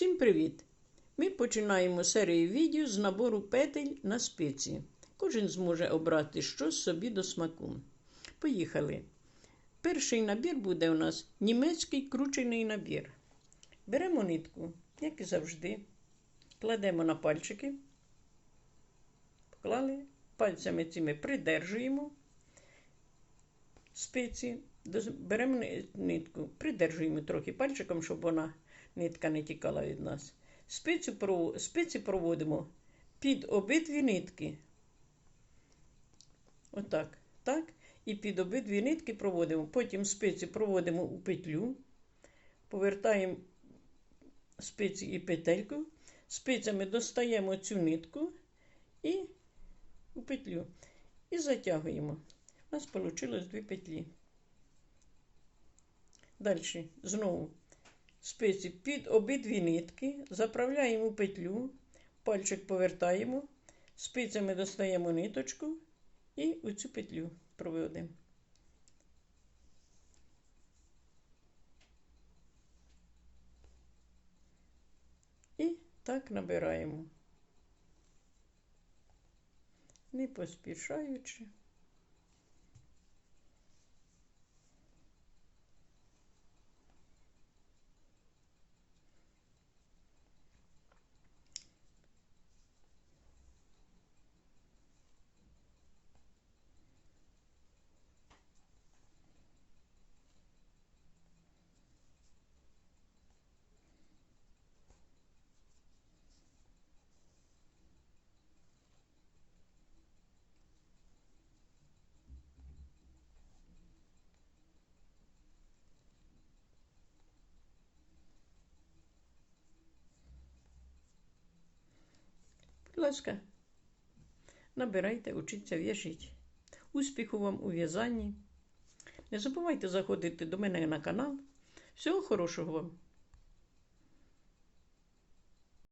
Всім привіт! Ми починаємо серію відео з набору петель на спиці. Кожен зможе обрати щось собі до смаку. Поїхали. Перший набір буде у нас німецький кручений набір. Беремо нитку, як і завжди. Кладемо на пальчики. Поклали, пальцями цими придержуємо спиці, беремо нитку, придержуємо трохи пальчиком, щоб вона нитка не тікала від нас. Спиці, спиці проводимо під обидві нитки. Отак. так. І під обидві нитки проводимо. Потім спиці проводимо у петлю, повертаємо спиці і петельку. Спицями достаємо цю нитку і у петлю. І затягуємо. У нас вийшло дві петлі. Далі знову спиці під обидві нитки, заправляємо петлю, пальчик повертаємо, спицями достаємо ниточку і у цю петлю проводимо. І так набираємо, не поспішаючи. Будь ласка, набирайте, учіться в'яжіть. Успіху вам у в'язанні. Не забувайте заходити до мене на канал. Всього хорошого вам!